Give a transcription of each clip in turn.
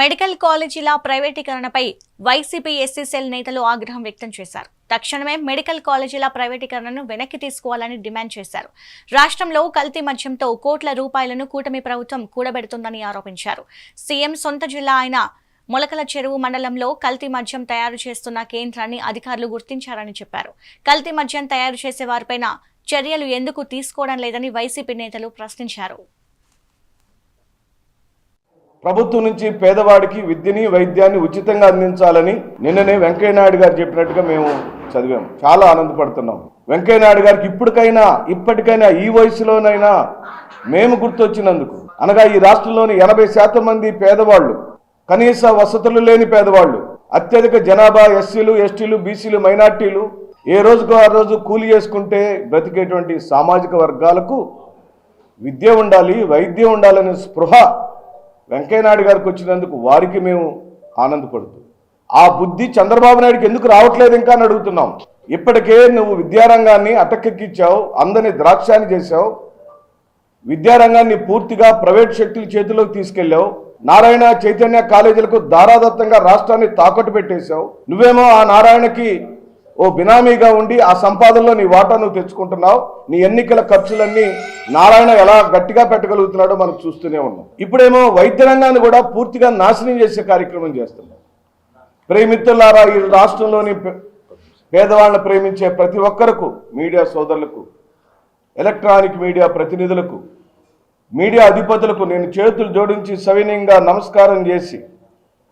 Medical కాలేజీల ప్రైవేటీకరణపై YCP SCCL నేతలు ఆగ్రహం వ్యక్తం చేశారు. తక్షణమే మెడికల్ కాలేజీల ప్రైవేటీకరణను వెనక్కి తీసుకోవాలని డిమాండ్ చేశారు. రాష్ట్రంలో కల్తీ మద్యంతో కోట్ల రూపాయలను కూటమి ప్రభుత్వం కూడబెడుతుందని ఆరోపించారు. సీఎం సొంత జిల్లా అయిన మొలకల చెరువు మండలంలో కల్తీ మద్యం తయారు చేస్తున్న కేంద్రాన్ని అధికారులు గుర్తించారని చెప్పారు. కల్తీ మద్యం తయారు చేసే వారిపైన చర్యలు ఎందుకు తీసుకోవడం లేదని వైసీపీ నేతలు ప్రశ్నించారు. ప్రభుత్వం నుంచి పేదవాడికి విద్యని వైద్యాన్ని ఉచితంగా అందించాలని నిన్ననే వెంకయ్యనాయుడు గారు చెప్పినట్టుగా మేము చదివాం. చాలా ఆనందపడుతున్నాం. వెంకయ్యనాయుడు గారికి ఇప్పటికైనా ఇప్పటికైనా ఈ వయసులోనైనా మేము గుర్తొచ్చినందుకు. అనగా ఈ రాష్ట్రంలోని ఎనభై శాతం మంది పేదవాళ్ళు కనీస వసతులు లేని పేదవాళ్ళు అత్యధిక జనాభా ఎస్సీలు ఎస్టీలు బీసీలు మైనార్టీలు ఏ రోజుకు ఆ రోజు కూలి చేసుకుంటే బ్రతికేటువంటి సామాజిక వర్గాలకు విద్య ఉండాలి వైద్యం ఉండాలనే స్పృహ వెంకయ్యనాయుడు గారికి వచ్చినందుకు వారికి మేము ఆనందపడుతూ ఆ బుద్ధి చంద్రబాబు నాయుడుకి ఎందుకు రావట్లేదు ఇంకా అని అడుగుతున్నాం. ఇప్పటికే నువ్వు విద్యారంగాన్ని అటకెక్కిచ్చావు అందరిని ద్రాక్షాన్ని చేశావు విద్యారంగాన్ని పూర్తిగా ప్రైవేట్ శక్తుల చేతిలోకి తీసుకెళ్ళావు నారాయణ చైతన్య కాలేజీలకు దారాదత్తంగా రాష్ట్రాన్ని తాకట్టు పెట్టేశావు నువ్వేమో ఆ నారాయణకి ఓ బినామీగా ఉండి ఆ సంపాదనలో నీ వాటా నువ్వు తెచ్చుకుంటున్నావు నీ ఎన్నికల ఖర్చులన్నీ నారాయణ ఎలా గట్టిగా పెట్టగలుగుతున్నాడో మనం చూస్తూనే ఉన్నాం. ఇప్పుడేమో వైద్య రంగాన్ని కూడా పూర్తిగా నాశనం చేసే కార్యక్రమం చేస్తున్నాం ప్రేమిత్రులారా ఈ రాష్ట్రంలోని పే- పేదవాళ్ళని ప్రేమించే ప్రతి ఒక్కరకు మీడియా సోదరులకు ఎలక్ట్రానిక్ మీడియా ప్రతినిధులకు మీడియా అధిపతులకు నేను చేతులు జోడించి సవినీయంగా నమస్కారం చేసి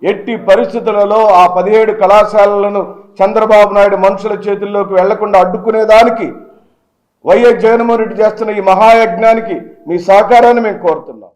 ఎట్టి పరిస్థితులలో ఆ పదిహేడు కళాశాలలను చంద్రబాబు నాయుడు మనుషుల చేతుల్లోకి వెళ్ళకుండా అడ్డుకునేదానికి వైఎస్ జగన్మోహన్ రెడ్డి చేస్తున్న ఈ మహాయజ్ఞానికి మీ సహకారాన్ని మేము కోరుతున్నాం.